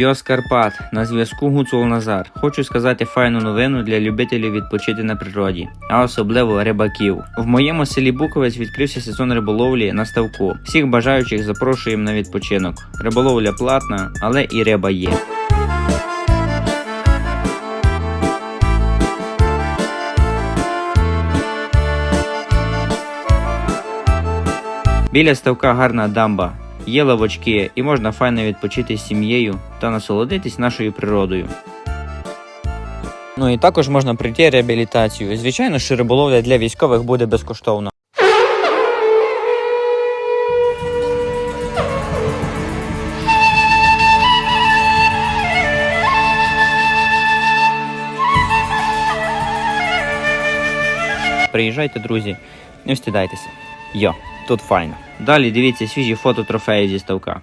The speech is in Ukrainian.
Йо з Карпат, на зв'язку Гуцул Назар. Хочу сказати файну новину для любителів відпочити на природі, а особливо рибаків. В моєму селі Буковець відкрився сезон риболовлі на ставку. Всіх бажаючих запрошуємо на відпочинок. Риболовля платна, але і риба є. Біля ставка гарна дамба, є лавочки і можна файно відпочити з сім'єю та насолодитись нашою природою. Ну і також можна прийти реабілітацію. Звичайно, що риболовля для військових буде безкоштовна. Приїжджайте, друзі, не встидайтеся. Йо, тут файно. Далі дивіться свіжі фото трофеїв зі ставка.